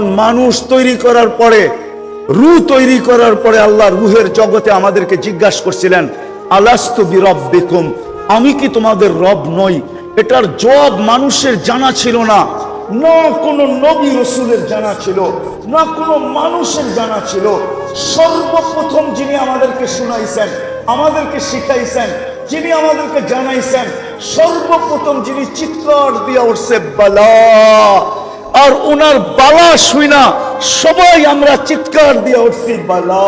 মানুষ তৈরি করার পরে, রু তৈরি করার পরে আল্লাহ রুহের জগতে আমাদেরকে জিজ্ঞাসা করছিলেন, আলাস্তু বিরব্বিকুম? আমি কি তোমাদের রব নই? এটার জবাব মানুষের জানা ছিল না। না কোনো নবী রসুলের জানা ছিল, না কোনো মানুষের জানা ছিল। সর্বপ্রথম যিনি আমাদেরকে শুনাইছেন, আমাদেরকে শিখাইছেন, যিনি আমাদেরকে জানাইছেন, সর্বপ্রথম যিনি চিৎকার দিয়ে উঠছে, বালা! আর ওনার বালা শুই না সবাই আমরা চিৎকার দিয়ে উঠছি বালা।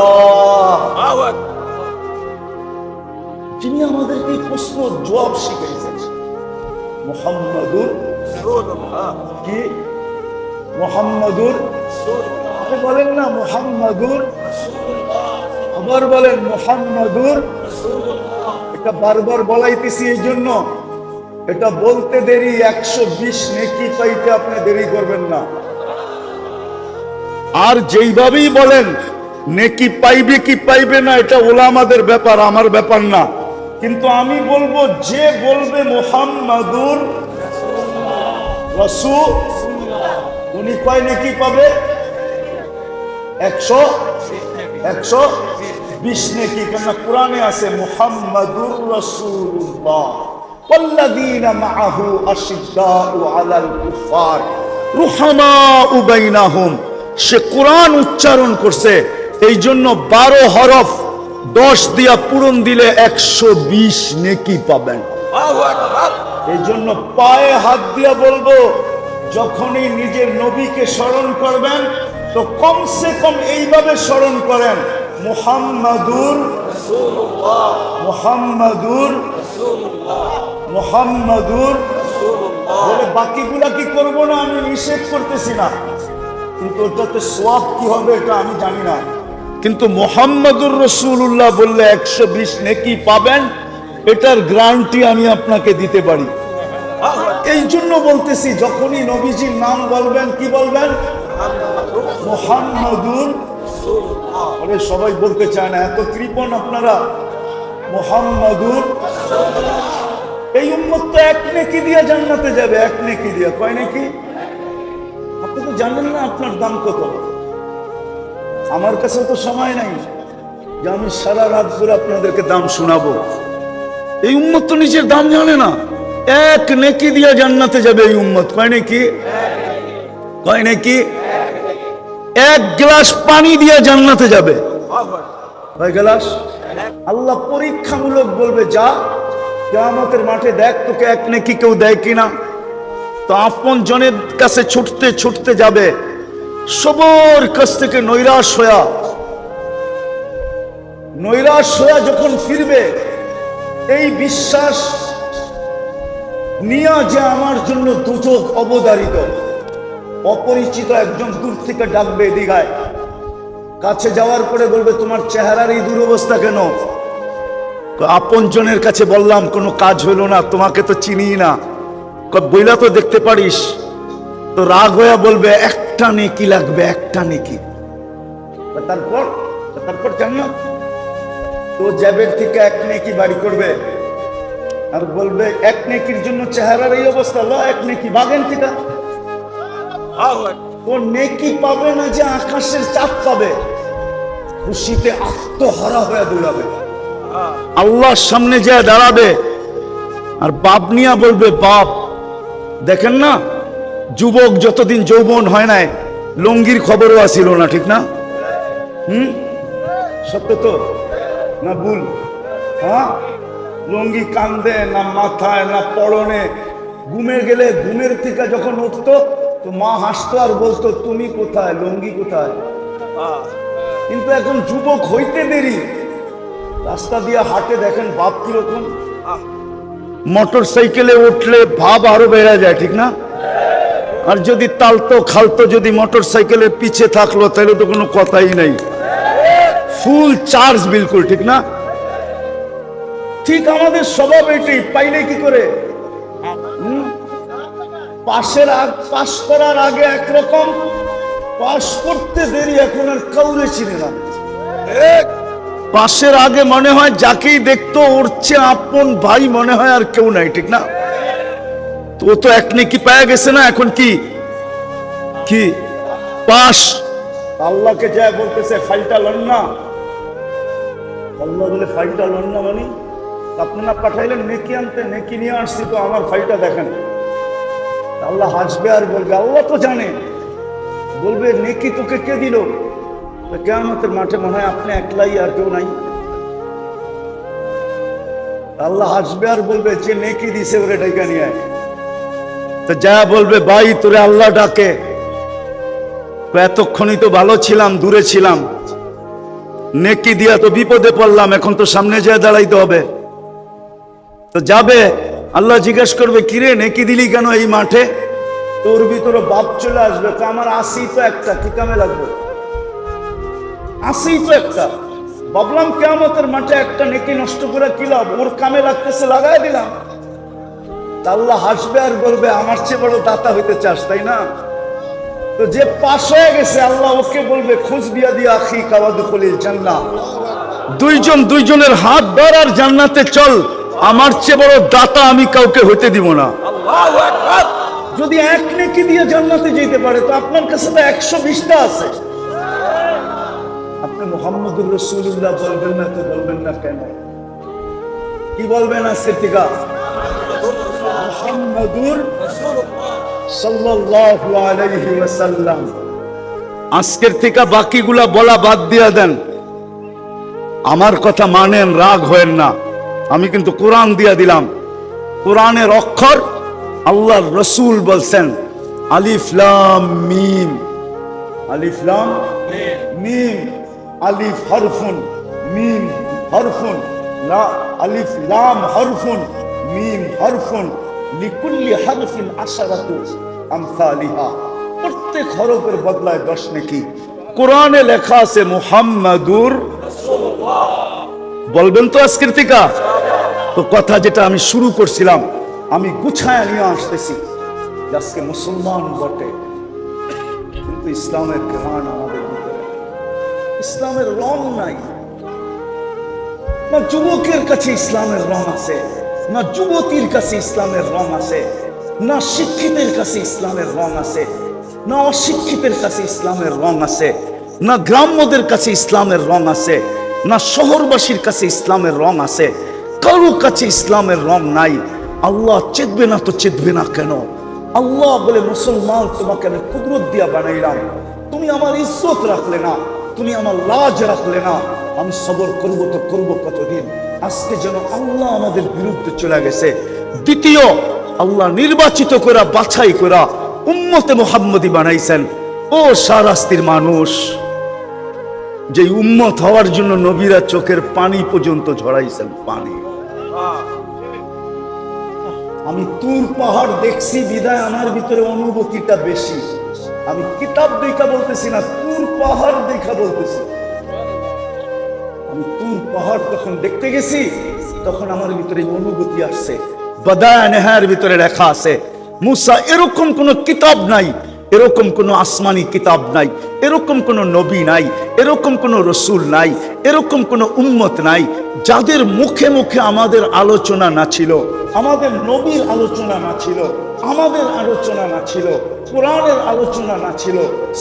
যিনি আমাদেরকে প্রশ্ন জবাব শিখাইছেন মোহাম্মদুর কি? মোহাম্মদুর? বলেন না মোহাম্মদুর? আবার বলেন মোহাম্মদুর? এটা বারবার বলাইতেছি এই জন্য। এটা বলতে দেরি, একশো বিশ নেকি পাইতে আপনি দেরি করবেন না। আর যেইভাবেই বলেন, নেকি পাইবে কি পাইবে না, এটা ওলামাদের ব্যাপার, আমার ব্যাপার না। কিন্তু আমি বলব, যে বলবে মোহাম্মদুর রসু উনি কয় নেকি পাবে? একশো একশো বিশ নেকি কেন কোরআনে আছে মুহাম্মাদুর রাসূলুল্লাহ। والذين معه أشداء على الكفار رحماء بينهم সে কোরআন উচ্চারণ করছে এই জন্য বারো হরফ দশ দিয়া পূরণ দিলে একশো বিশ নেকি পাবেন এই জন্য পায়ে হাত দিয়া বলবো যখনই নিজের নবীকে স্মরণ করবেন তো কমসে কম এইভাবে স্মরণ করেন মুহাম্মাদুর মুহাম্মাদুর মুহাম্মাদুর বাকিগুলা কি করব না? আমি নিষেধ করতেছি না। কিন্তু ওটাতে সোয়াব কি হবে এটা আমি জানি না। কিন্তু মোহাম্মদুর রসুল্লাহ বললে, একশো বিশ নেকি পাবেন, এটার গ্রান্টি আমি আপনাকে দিতে পারি। এই জন্য বলতেছি, যখনই নবীজির নাম বলবেন, কি বলবেন? মোহাম্মদুর আরে, সবাই বলতে চায় না, এত কৃপণ আপনারা। মোহাম্মদুর এই উম্মত তো এক নেকি দিয়ে জান্নাতে যাবে, এক নেকি দিয়ে। কয় নাকি? আপনি তো জানেন না আপনার দাম কত। আমার কাছে তো সময় নাই। যে আমি সারা রাত ধরে আপনাদেরকে দাম শোনাবো। এই উম্মত তো নিজের দাম জানে না। এক নেকি দিয়ে জান্নাতে যাবে এই উম্মত। কয় নাকি? কয় নাকি? এক গ্লাস পানি দিয়ে জান্নাতে যাবে। কয় গ্লাস? আল্লাহ পরীক্ষামূলক বলবে, যা কেয়ামতের মাঠে দেখ তোকে এক নেকি কেউ দেয় কিনা। তো আপন জনের কাছে ছুটতে ছুটতে যাবে। সবর কাছ থেকে নৈরাশ হয়া নৈরাশ হয়া যখন ফিরবে, এই বিশ্বাস নিয়া যে আমার জন্য দুচোখ অবদারিত। অপরিচিত একজন দূর থেকে ডাকবে দিঘায় কাছে যাওয়ার পরে বলবে, তোমার চেহারার এই দুরবস্থা কেন? আপন জনের কাছে বললাম, কোনো কাজ হইল না, তোমাকে তো চিনি না। বইলা তো দেখতে পারিস। তো রাগ হইয়া বলবে, একটা নেকি লাগবে, একটা নেকি। তারপর তারপর জান্নাত তো জ্যাবের থেকে এক নেকি বাড়ি করবে। আর বলবে, এক নেকির জন্য চেহারার এই অবস্থা, ল, এক নেকি বাগেন থেকে ও নেকি পাবে না যে আকাশের চাপ পাবে। খুশিতে আত্মহারা হয়ে দৌড়াবে। আল্লাহর সামনে যা দাঁড়াবে আর বাপ নিয়া বলবে বাপ দেখেন না যুবক যতদিন যৌবন হয় নাই লঙ্গির খবরও আসিল না ঠিক না? হুম? সত্য তো? না ভুল? হ্যাঁ? লঙ্গি কান্দে না মাথায় না পড়নে ঘুমে গেলে ঘুমের থেকে যখন উঠতো তো মা হাসতো আর বলতো তুমি কোথায়? লঙ্গি কোথায়? কিন্তু এখন যুবক হইতে দেরি। রাস্তা দিয়ে হাঁটে দেখেন বাপ কীরকম। মোটর সাইকেলে উঠলে ভাব আরও বেড়ে যায় ঠিক না? আর যদি তালতো খালতো যদি মোটর সাইকেলের পিছে থাকল তাহলে তো কোনো কথাই নাই। ফুল চার্জ বিলকুল ঠিক না? ঠিক আমাদের স্বভাব এটাই পাইলে কি করে? পাশের আগ পাশ করার আগে একরকম পাশ করতে দেরি এখন আর কাউরে চিনে না। পাশের আগে মনে হয় যাকেই দেখতো, ওর চেয়ে আপন ভাই মনে হয় আর কেউ নাই, ঠিক না? তো ও তো এক নেকি পায়া গেছে না এখন কি? কি? পাশ আল্লাহকে যা বলতেছে, ফাইলটা লন না। আল্লাহ বলে, ফাইলটা লন না মানে? আপনারা পাঠাইলেন, নেকি আনতে, নেকি নিয়ে আসছি তো আমার ফাইলটা দেখেন। আল্লাহ হাসবে আর বলবে, আল্লাহ তো জানে। বলবে, নেকি তোকে কে দিল? কেমতের মাঠে মনে হয় আপনি একলাই আর কেউ নাই। আল্লাহ হাসবে আর বলবে, যে নেকি দিছে ওরে ডেকে নিয়ে তো যা বলবে, ভাই, তোরে আল্লাহ ডাকে। এতক্ষণই তো ভালো ছিলাম, দূরে ছিলাম। নেকি দিয়া তো বিপদে পড়লাম, এখন তো সামনে যায় দাঁড়াইতে হবে। তো যাবে, আল্লাহ জিজ্ঞেস করবে, কিরে, নেকি দিলি কেন এই মাঠে? তোর ভিতরে বাপ চলে আসবে, তো আমার আসি তো একটা, কি কামে লাগবে? আসি তো একটা। ভাবলাম কেমতের মাঠে একটা নেকি নষ্ট করে কি লাভ? ওর কামে লাগতেছে লাগাই দিলাম। আল্লাহ হাসবে আর বলবে আমার চেয়ে বড় দাতা হইতে চাস তাই না? তো যে পাশ হয়ে গেছে আল্লাহ ওকে বলবে খোঁজ দিয়া দিয়া আখি কাওয়াদ খলিল জান্না দুইজন দুইজনের হাত ধর আর জান্নাতে চল। আমার চেয়ে বড় দাতা আমি কাউকে হইতে দিব না। যদি এক নেকি দিয়ে জান্নাতে যেতে পারে তো আপনার কাছে তো একশো বিশটা আছে। আপনি মোহাম্মদুর রসুল্লাহ বলবেন না তো বলবেন না কেন? কি বলবেন আজকের থেকে মোহাম্মদুর সাল্লাল্লাহু আজকের থেকে বাকিগুলা বলা বাদ দিয়া দেন। আমার কথা মানেন, রাগ হয়েন না। আমি কিন্তু কোরআন দিয়া দিলাম। কোরআনের অক্ষর আল্লাহর রসুল বলছেন, আলিফ লাম মিম। আলিফ লাম মিম। আলিফ হরফুন, মিম হরফুন, লা, আলিফ, লাম হরফুন, মিম হরফুন, লিকুল্লি হরফিন আশারাতু আমসালিহা। প্রত্যেক হরফের বদলায় দশ নাকি। কোরআনে লেখা আছে মুহাম্মাদুর বলবেন তো আজকের থেকে তো কথা যেটা আমি শুরু করছিলাম, আমি গুছায় নিয়ে আসতেছি। আজকে মুসলমান বটে। কিন্তু ইসলামের আমাদের ভিতরে ইসলামের রং নাই। না যুবকের কাছে ইসলামের রং আছে, না যুবতীর কাছে ইসলামের রং আছে, না শিক্ষিতের কাছে ইসলামের রং আছে, না অশিক্ষিতের কাছে ইসলামের রং আছে, না গ্রাম্যদের কাছে ইসলামের রং আছে, না শহরবাসীর কাছে ইসলামের রং আছে, কারও কাছে ইসলামের রং নাই। আল্লাহ চেতবে না তো চেতবে না কেন? আল্লাহ বলে, মুসলমান, তোমাকে আমি কুদরত দিয়া বানাইলাম। তুমি আমার ইজ্জত রাখলে না। তুমি আমার লাজ রাখলে না, আমি সবর করব তো করব কতদিন? আজকে যেন আল্লাহ আমাদের বিরুদ্ধে চলে গেছে। দ্বিতীয়, আল্লাহ নির্বাচিত করা বাছাই করা উম্মতে মোহাম্মদী বানাইছেন। ও সারাস্তির মানুষ যে উম্মত হওয়ার জন্য নবীরা চোখের পানি পর্যন্ত ঝরাইছেন, পানি। আমি তুর পাহাড় দেখছি, বিদায় আমার ভিতরে অনুভূতিটা বেশি। আমি কিতাব দেখা বলতেছি না, তুর পাহাড় দেখা বলতেছি। আমি তুর পাহাড় তখন দেখতে গেছি, তখন আমার ভিতরে অনুভূতি আসছে। বদায় নেহার ভিতরে লেখা আছে, মুসা, এরকম কোন কিতাব নাই এরকম কোন আসমানি কিতাব নাই, এরকম কোন নবী নাই, এরকম কোন রসুল নাই, এরকম কোন উম্মত নাই, যাদের মুখে মুখে আমাদের আলোচনা না ছিল, আমাদের নবীর আলোচনা না ছিল, আমাদের আলোচনা না ছিল, কোরআনের আলোচনা না ছিল,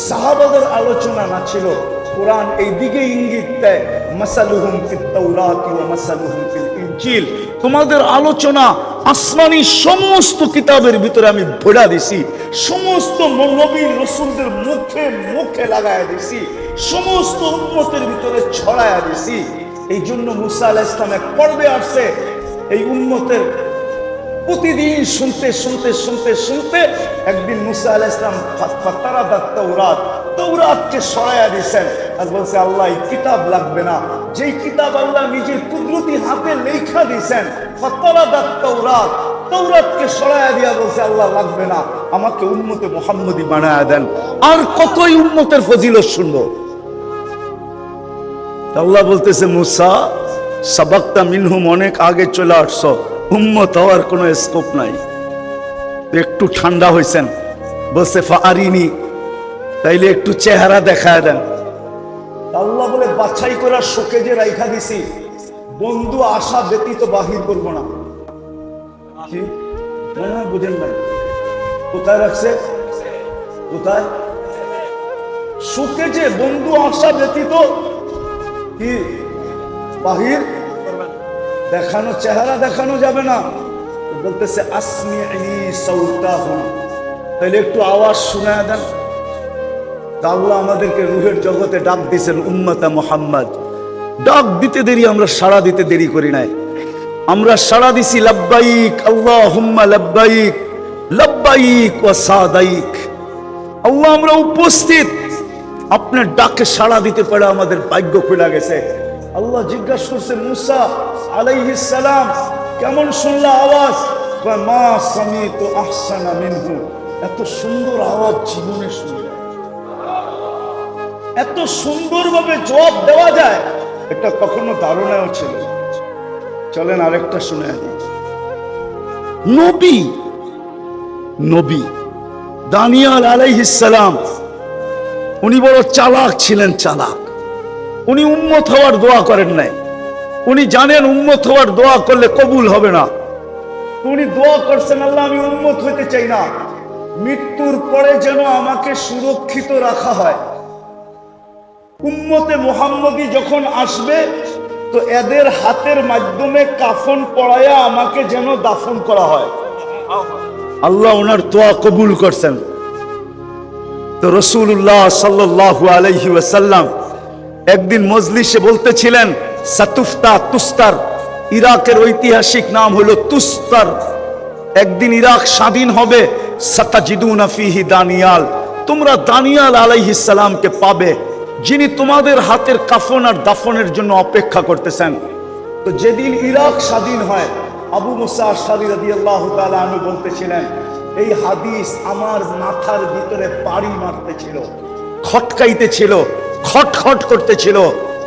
সাহাবাদের আলোচনা না ছিল, কোরআন এই দিকে ইঙ্গিত দেয়, মাসালুহুম ফিত তাওরাতি ওয়া মাসালুহুম ফিল ইনজিল। তোমাদের আলোচনা আসমানি সমস্ত কিতাবের ভিতরে আমি ভরা দিছি। সমস্ত নবীর রসুলদের মুখে মুখে লাগায় দিছি। সমস্ত উম্মতের ভিতরে ছড়ায়া দিছি। এই জন্য মুসা আলাহ ইসলাম এক পর্বে আসছে। এই উন্মতের প্রতিদিন শুনতে শুনতে শুনতে শুনতে একদিন মুসা আলাহ ইসলাম তারা তৌরাত তৌরাতকে সরাইয়া দিয়েছেন আর বলছে, আল্লাহ, এই কিতাব লাগবে না। যেই কিতাব আল্লাহ নিজের কুদরতি হাতে লেখা দিয়েছেন ফতরা দাত তৌরাত তৌরাতকে সরাইয়া দিয়া বলছে, আল্লাহ, লাগবে না। আমাকে মোহাম্মদী দেন। আর কতই আল্লাহ বলতেছে, মুসা অনেক আগে চলে স্কোপ নাই। একটু ঠান্ডা হয়েছেন বলছে ফারিনি তাইলে একটু চেহারা দেখায় দেন। বাছাই করার শোকে যে রাইখা দিছি, বন্ধু আশা ব্যতীত বাহির করব না। বুঝেন নাই। কোথায় রাখছে? কোথায়? সুখে যে বন্ধু আসা ব্যতীত কি? বাহির? দেখানো চেহারা দেখানো যাবে না। বলতেছে আসমি সৌতাহু তাহলে একটু আওয়াজ শোনায় দেন। তা আল্লাহ আমাদেরকে রুহের জগতে ডাক দিয়েছেন উম্মতা মোহাম্মদ। ডাক দিতে দেরি, আমরা সাড়া দিতে দেরি করি নাই। আমরা সাড়া দিছি, লাব্বাইক আল্লাহ হুম্মা লাব্বাইক লাব্বাইক ও সাদাইক। আল্লাহ, আমরা উপস্থিত। আপনার ডাকে সাড়া দিতে পারে আমাদের ভাগ্য খুলে গেছে। আল্লাহ জিজ্ঞাসা করছে মুসা আলাইহিস সালাম, কেমন শুনলা আওয়াজ? মা সামি তো আহসানা মিনহু। এত সুন্দর আওয়াজ জীবনে শুনলাম এত সুন্দরভাবে জবাব দেওয়া যায় এটা কখনো ধারণাও ছিল। চলেন আরেকটা শুনে নবী নবী দানিয়াল আলাইহিসসালাম উনি বড় চালাক ছিলেন চালাক। উনি উম্মত হওয়ার দোয়া করেন নাই। উনি জানেন উম্মত হওয়ার দোয়া করলে কবুল হবে না। উনি দোয়া করছেন আল্লাহ আমি উম্মত হইতে চাই না। মৃত্যুর পরে যেন আমাকে সুরক্ষিত রাখা হয়। উম্মতে মোহাম্মদী যখন আসবে, তো এদের হাতের মাধ্যমে কাফন পড়ায়া আমাকে যেন দাফন করা হয়। আল্লাহ ওনার তোয়া কবুল করছেন। তো রসুল্লাহ সাল্লাহ আলহি ওয়াসাল্লাম একদিন মজলিসে বলতেছিলেন, সাতুফতা তুস্তার, ইরাকের ঐতিহাসিক নাম হলো তুস্তার। একদিন ইরাক স্বাধীন হবে, সাতাজিদুনা ফিহি দানিয়াল, তোমরা দানিয়াল আলাইহিস সালামকে পাবে। যিনি তোমাদের হাতের কাফন আর দাফনের জন্য অপেক্ষা করতেছেন। তো যেদিন ইরাক স্বাধীন হয়, আবু মুসা তাআলা আমি বলতেছিলেন, এই হাদিস আমার মাথার ভিতরে পাড়ি মারতেছিল, খটকাইতেছিল, খটখট করতেছিল।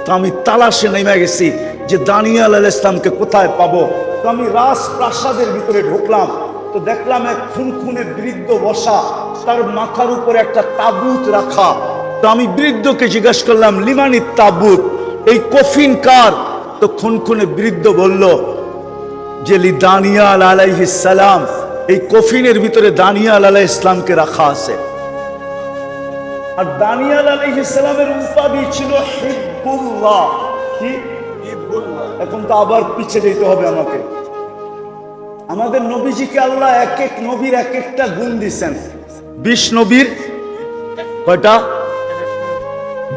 তো আমি তালাশে নেমে গেছি যে দানিয়াল আল ইসলামকে কোথায় পাবো। তো আমি রাজপ্রাসাদের ভিতরে ঢুকলাম। তো দেখলাম এক খুন খুনে বৃদ্ধ বসা, তার মাথার উপরে একটা তাবুত রাখা। তো আমি বৃদ্ধকে জিজ্ঞাসা করলাম, লিমানি তাবুত, এই কফিন কার? তো খুনখুনে বৃদ্ধ বলল, যে লি দানিয়াল সালাম, এই কফিনের ভিতরে দানিয়াল আলাই ইসলামকে রাখা আছে। আর দানিয়াল আলাইহিস সালামের উপাধি ছিল এখন তো আবার পিছে যেতে হবে আমাকে। আমাদের নবীজিকে আল্লাহ এক এক নবীর এক একটা গুণ দিছেন। বিশ নবীর কয়টা?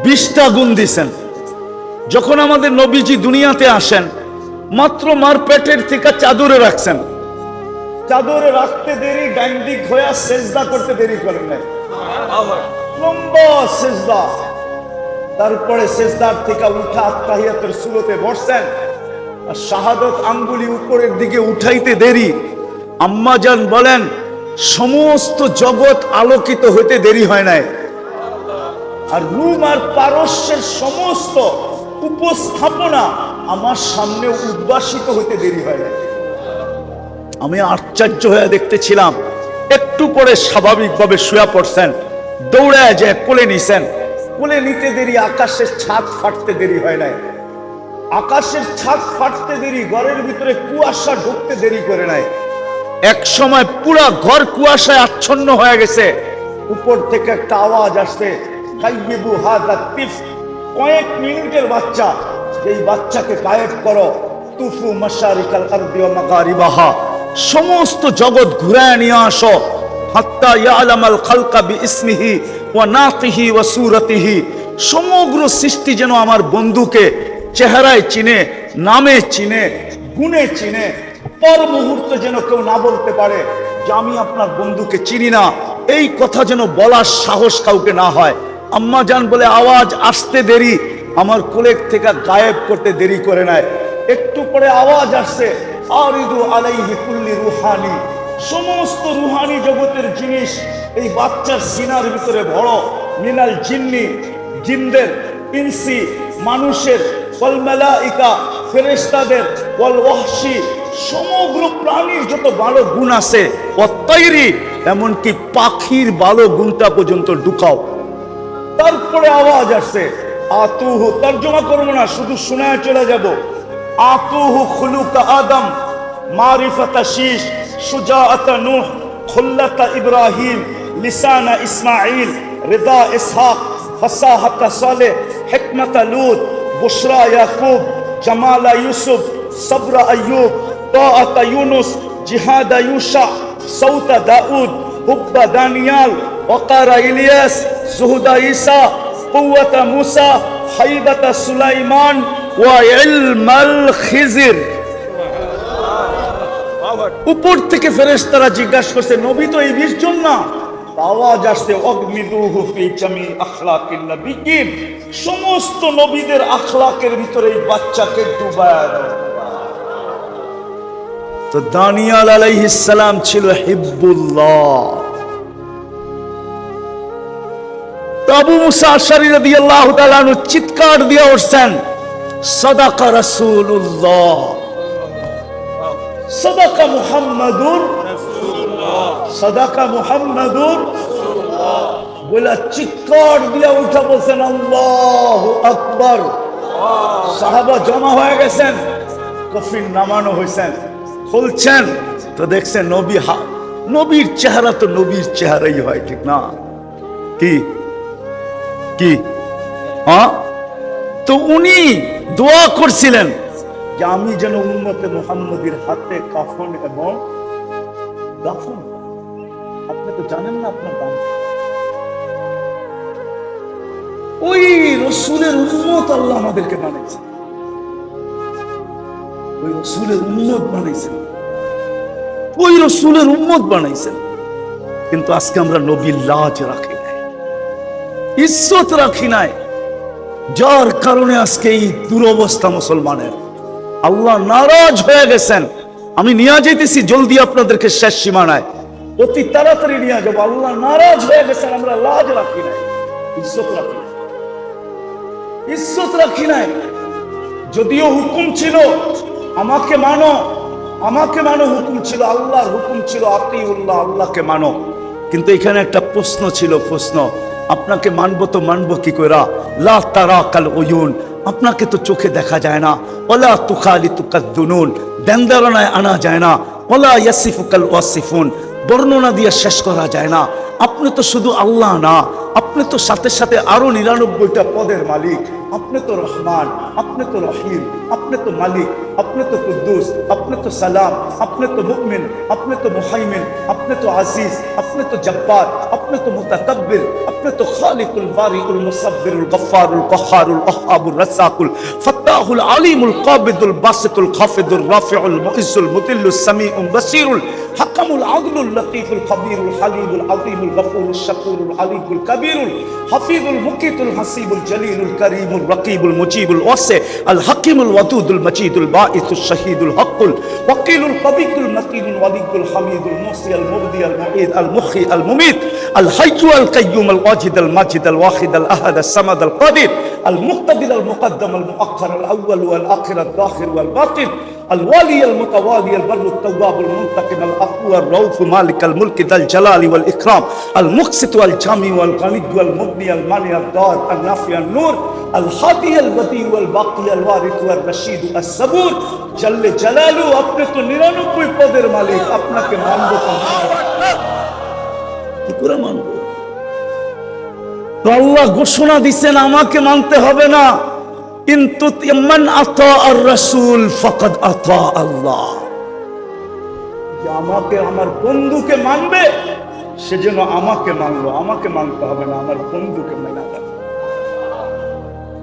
বিশটা গুণ দিছেন। যখন আমাদের নবীজি দুনিয়াতে আসেন, মাত্র মার পেটের থেকে চাদরে রাখছেন। চাদরে রাখতে দেরি, ডাইন্দিক হয়ে সেজদা করতে দেরি করেন নাই। লম্বা সেজদা। তারপরে সেজদার থেকে উঠা আত্মাহিয়াতের সুরতে বসছেন। আর শাহাদত আঙ্গুলি উপরের দিকে উঠাইতে দেরি। আম্মাজান বলেন, সমস্ত জগৎ আলোকিত হইতে দেরি হয় নাই। আর রুম আর পারস্যের সমস্ত উপস্থাপনা আমার সামনে উদ্ভাসিত হতে দেরি হয় না আমি আশ্চর্য হয়ে দেখতেছিলাম, একটু পরে স্বাভাবিকভাবে শুয়ে পড়ছেন দৌড়ায় যায় কোলে নিছেন, কোলে নিতে দেরি, আকাশের ছাদ ফাটতে দেরি হয় নাই। আকাশের ছাদ ফাটতে দেরি, ঘরের ভিতরে কুয়াশা ঢুকতে দেরি করে নাই। এক সময় পুরা ঘর কুয়াশায় আচ্ছন্ন হয়ে গেছে, উপর থেকে একটা আওয়াজ আসছে কাইয়েবু হাদা তিফ কয়েক মিনিটের বাচ্চা। এই বাচ্চাকে গায়েব করো, তুফু মাশারিকাল আরদি ওয়া মাগারিবাহা। সমস্ত জগৎ ঘুরায় নিয়ে আসো। হাত্তা ইয়ালামাল খালকা বিইসমিহি ওয়া নাতিহি ওয়া সূরাতিহি। সমগ্র সৃষ্টি যেন আমার বন্ধুকে চেহারায় চিনে, নামে চিনে, গুণে চিনে, পর মুহূর্তে যেন কেউ না বলতে পারে যে আমি আপনার বন্ধুকে চিনি না। এই কথা যেন বলার সাহস কাউকে না হয়। আম্মা জান বলে, আওয়াজ আসতে দেরি। আমার কোলেক থেকে গায়েব করতে দেরি করে নেয় একটু পরে আওয়াজ আসছে রুহানি। সমস্ত রুহানি জগতের জিনিস এই বাচ্চার সিনার ভিতরে বড়। মিনাল জিন্নি, জিনদের, ইনসি, মানুষের, ওয়াল মালাইকা, ফেরেশতাদের, ওয়াল ওয়াহশি, সমগ্র প্রাণীর যত ভালো গুণ আছে অত্যাইরি এমনকি পাখির ভালো গুণটা পর্যন্ত ঢুকাও। তারপরে আওয়াজ আসছে। আতুহু, তর্জমা করব না, শুধু শোনায় চলে যাব। আতুহু খুলুকা আদম, মারিফাতা শীষ, সুজাআতা নূহ, খুল্লাতা ইব্রাহিম, লিসানা ইসমাঈল, রিদা ইসহাক, ফাসাহাতা সালেহ, হিকমাতা লুত, বুশরা ইয়াকুব, জামালা ইউসুফ, সবরা আইয়ুব, তাআতা ইউনুস, জিহাদা ইউশা সৌতা দাউদ, হুব্বা দানিয়াল, ওকারা ইলিয়াস জুহুদা ঈসা, কুওয়াতা মুসা, হাইবাতা সুলাইমান ওয়া ইলমাল খিজির। উপর থেকে ফেরেশতারা জিজ্ঞাসা করছে, নবী তো এই বিশ জন না? আওয়াজ আসছে অগ্নিদুহু ফি জামি আখলাকিন নবিয়িন সমস্ত নবীদের আখলাকের ভিতরে এই বাচ্চাকে ডুবায় তো দানিয়াল আলাইহিস সালাম ছিল হিব্বুল্লাহ। আবু মুসা আশারি রাদিয়াল্লাহু তাআলা চিৎকার দিয়ে উঠছেন, সাদাকা রাসূলুল্লাহ। সাদাকা মুহাম্মাদুর সাদাকা মুহাম্মাদুর বলে চিৎকার দিয়ে উঠে বলছেন, আল্লাহ আকবর। সাহাবা জমা হয়ে গেছেন, কফিন নামানো হয়েছেন খুলছেন। তো দেখছেন নবী হা নবীর চেহারা তো নবীর চেহারাই হয়, ঠিক না? কি? কি? তো উনি দোয়া করছিলেন যে আমি যেন উন্মতে মোহাম্মদীর হাতে কাফন এবং দাফন আপনি তো জানেন না আপনার দাম। ওই রসুলের উন্মত আল্লাহ আমাদেরকে বানাইছে। ওই রসুলের উন্মত বানাইছেন। ওই রসুলের উন্মত বানাইছেন। কিন্তু আজকে আমরা নবীর লাজ রাখি। ইজ্জত রাখি নাই। যার কারণে আজকে এই দুরবস্থা মুসলমানের। আল্লাহ নারাজ হয়ে গেছেন। আমি নিয়ে যেতেছি জলদি আপনাদেরকে শেষ সীমানায়। অতি তাড়াতাড়ি নিয়ে যাব। আল্লাহ নারাজ হয়ে গেছেন, আমরা লাজ রাখি নাই। ইজ্জত রাখি নাই। ইজ্জত রাখি নাই। যদিও হুকুম ছিল, আমাকে মানো আমাকে মানো হুকুম ছিল, আল্লাহর হুকুম ছিল আপনি উল্লাহ আল্লাহকে মানো। কিন্তু এখানে একটা প্রশ্ন ছিল, প্রশ্ন আপনাকে মানবো তো মানবো কি করে লা তারা কাল ওয়ুন আপনাকে তো চোখে দেখা যায় না। ওলা তুখালি দুনুন। দেন্দারনায় আনা যায় না। ওলা ইয়াসিফুকাল ওয়াসিফুন। বর্ণনা দিয়ে শেষ করা যায় না। আপনি তো শুধু আল্লাহ না। আপনি তো সাথে সাথে আরও নিরানব্বইটা পদের মালিক। আপনি তো রহমান। আপনি তো রহিম। আপনি তো মালিক। अपने तो कुद्दूस अपने तो सलाम अपने तो मुमिन अपने तो मुहैमिन अपने तो अजीज अपने तो जब्बार अपने तो मुतकबिर अपने तो खालिकुल बारिकुल मुसब्बिरुल गफ्फारुल कहारुल अहाबुल रसाकुल फत्ताहुल अलीमुल काबिदुल बासितुल खाफिदुल राफिउल मुइजुल मुतिल्लुस समीउल बसीरुल حكم العدل اللطيف الخبير الحليم العظيم الغفور الشكور العليم الكبير الحفيظ المقيت الحسيب الجليل الكريم الرقيب المجيب الواسع الحكيم الودود المجيد البار الباعث الشهيد الحق الوقيل القضي المتين الولي الحميد الموصي المبدي المعيد المخي المميت الحي القيوم الواجد المجد الواحد الاحد الصمد القدير. المقتدر المقدم المؤخر الأول والآخر الداخل والباطن الولي المتوالي البر التواب المنتقم العفو الروف مالك الملك ذا الجلال والإكرام المقسط والجامي والغني والمبني المانع الدار النافع النور الحادي البديع والباقي الوارث والرشيد الصبور جل جلاله আপনি তো নিরানব্বই পদের মালিক আপনাকে মানব কি করে মানবো তো আল্লাহ ঘোষণা দিছেন, আমাকে মানতে হবে না। কিন্তু আমাকে, আমার বন্ধুকে মানবে, সে যেন আমাকে মানলো। আমাকে মানতে হবে না, আমার বন্ধুকে মেনে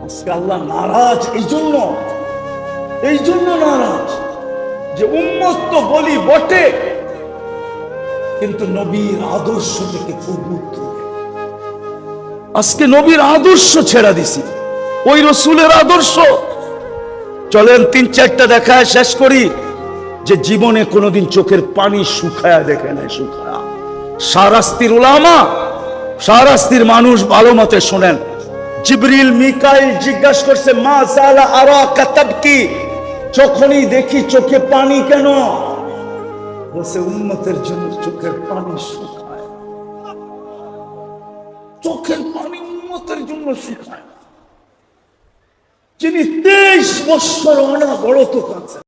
আজকে আল্লাহ নারাজ, এই জন্য এই জন্য নারাজ যে উন্মত্ত বলি বটে, কিন্তু নবীর আদর্শ থেকে দূরে। আজকে নবীর আদর্শ ছেড়া দিছি। ওই রসুলের আদর্শ। চলেন তিন চারটা দেখায় শেষ করি যে জীবনে কোনোদিন চোখের পানি শুকায়া দেখে নাই, শুকায়া। সারাস্তির উলামা, সারাস্তির মানুষ ভালো মতে শোনেন। জিবরিল, মিকাইল জিজ্ঞাসা করছে, মা সালা আরা কাতাব কি যখনই দেখি চোখে পানি কেন? বলছে উন্মতের জন্য চোখের পানি শুকায়। চোখের পানি উন্মতের জন্য শেখায়। যিনি তেইশ বৎসর অনা বড় তো কাছে